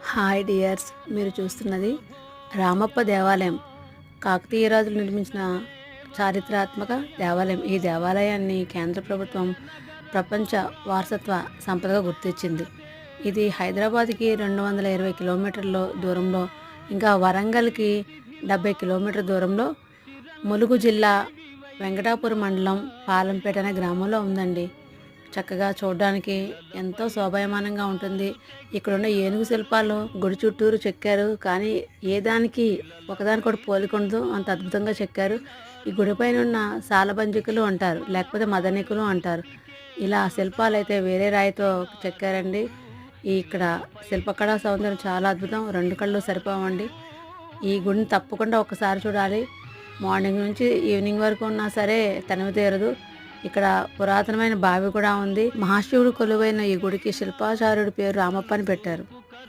Hi dears మీరు చూస్తున్నది రామప్ప దేవాలయం. కాకతీయ రాజులు నిర్మించిన చారిత్రాత్మక దేవాలయం. ఈ దేవాలయాన్ని కేంద్ర ప్రభుత్వం ప్రపంచ వారసత్వ సంపదగా గుర్తించింది. ఇది హైదరాబాద్కి రెండు వందల ఇరవై కిలోమీటర్ల దూరంలో ఇంకా వరంగల్కి డెబ్బై కిలోమీటర్ల దూరంలో ములుగు జిల్లా వెంకటాపురం మండలం పాలంపేట అనే గ్రామంలో ఉందండి. చక్కగా చూడడానికి ఎంతో శోభాయమానంగా ఉంటుంది. ఇక్కడ ఉన్న ఏనుగు శిల్పాలు గుడి చుట్టూరు చెక్కారు. కానీ ఏ దానికి ఒకదానికి కూడా పోలికొండదు. అంత అద్భుతంగా చెక్కారు. ఈ గుడి పైన ఉన్న సాలబంజికులు అంటారు. లేకపోతే మదనికులు అంటారు. ఇలా శిల్పాలు అయితే వేరే రాయితో చెక్కారండి. ఇక్కడ శిల్పకళా సౌందర్యం చాలా అద్భుతం. రెండు కళ్ళు సరిపోవండి. ఈ గుడిని తప్పకుండా ఒకసారి చూడాలి. మార్నింగ్ నుంచి ఈవినింగ్ వరకు ఉన్నా సరే తనివి తీరదు. ఇక్కడ పురాతనమైన బావి కూడా ఉంది. మహాశివుడు కొలువైన ఈ గుడికి శిల్పాచార్యుడి పేరు రామప్ప అని పెట్టారు.